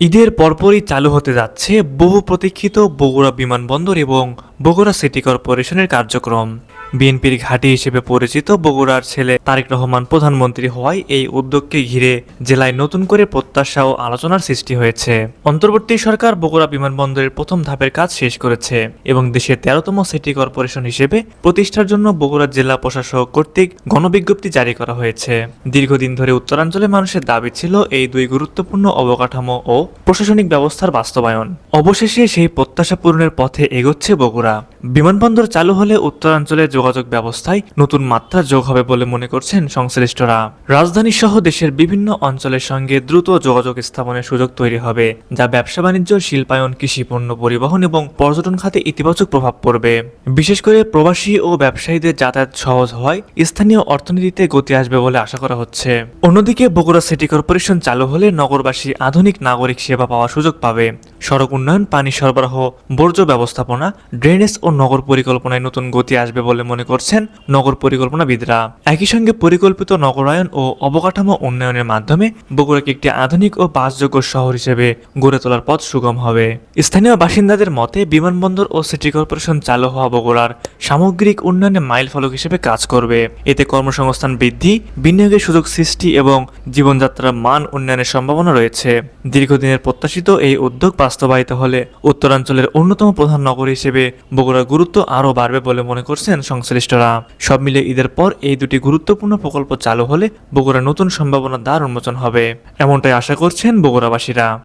ঈদের পরপরই চালু হতে যাচ্ছে বহু প্রতীক্ষিত বগুড়া বিমানবন্দর এবং বগুড়া সিটি কর্পোরেশনের কার্যক্রম। বিএনপির ঘাঁটি হিসেবে পরিচিত বগুড়ার ছেলে তারেক রহমান প্রধানমন্ত্রী হওয়ায় এই উদ্যোগকে ঘিরে জেলায় নতুন করে প্রত্যাশা ও আলোচনার সৃষ্টি হয়েছে। অন্তর্বর্তী সরকার বগুড়া বিমানবন্দরের প্রথম ধাপের কাজ শেষ করেছে এবং দেশের তেরোতম সিটি কর্পোরেশন হিসেবে প্রতিষ্ঠার জন্য বগুড়া জেলা প্রশাসক কর্তৃক গণবিজ্ঞপ্তি জারি করা হয়েছে। দীর্ঘদিন ধরে উত্তরাঞ্চলে মানুষের দাবি ছিল এই দুই গুরুত্বপূর্ণ অবকাঠামো ও প্রশাসনিক ব্যবস্থার বাস্তবায়ন। অবশেষে সেই প্রত্যাশা পূরণের পথে এগোচ্ছে বগুড়া। 하라 বিমানবন্দর চালু হলে উত্তরাঞ্চলের যোগাযোগ ব্যবস্থায় নতুন মাত্রা যোগ হবে বলে মনে করছেন সংশ্লিষ্টরা। রাজধানী সহ দেশের বিভিন্ন অঞ্চলের সঙ্গে দ্রুত যোগাযোগ স্থাপনের সুযোগ তৈরি হবে, যা ব্যবসা বাণিজ্য, শিল্পায়ন, কৃষি, পণ্য পরিবহন এবং পর্যটন খাতে ইতিবাচক প্রভাব পড়বে। বিশেষ করে প্রবাসী ও ব্যবসায়ীদের যাতায়াত সহজ হওয়ায় স্থানীয় অর্থনীতিতে গতি আসবে বলে আশা করা হচ্ছে। অন্যদিকে বগুড়া সিটি কর্পোরেশন চালু হলে নগরবাসী আধুনিক নাগরিক সেবা পাওয়ার সুযোগ পাবে। সড়ক উন্নয়ন, পানি সরবরাহ, বর্জ্য ব্যবস্থাপনা, ড্রেনেজ ও নগর পরিকল্পনায় নতুন গতি আসবে বলে মনে করছেন নগর পরিকল্পনাবিদরা। একই সঙ্গে পরিকল্পিত নগরায়ন ও অবকাঠামো উন্নয়নের মাধ্যমে বগুড়াকে একটি আধুনিক ও বাসযোগ্য শহর হিসেবে গড়ে তোলার পথ সুগম হবে। স্থানীয় বাসিন্দাদের মতে, বিমানবন্দর ও সিটি কর্পোরেশন চালু হওয়া বগুড়ার সামগ্রিক উন্নয়নে মাইল ফলক হিসেবে কাজ করবে। এতে কর্মসংস্থান বৃদ্ধি, বিনিয়োগের সুযোগ সৃষ্টি এবং জীবনযাত্রার মান উন্নয়নের সম্ভাবনা রয়েছে। দীর্ঘদিনের প্রত্যাশিত এই উদ্যোগ বাস্তবায়িত হলে উত্তরাঞ্চলের অন্যতম প্রধান নগর হিসেবে বগুড়ার গুরুত্ব আরও বাড়বে বলে মনে করছেন সংশ্লিষ্টরা। সব মিলে ঈদের পর এই দুটি গুরুত্বপূর্ণ প্রকল্প চালু হলে বগুড়ার নতুন সম্ভাবনার দ্বার উন্মোচন হবে। এমনটাই আশা করছেন বগুড়াবাসীরা।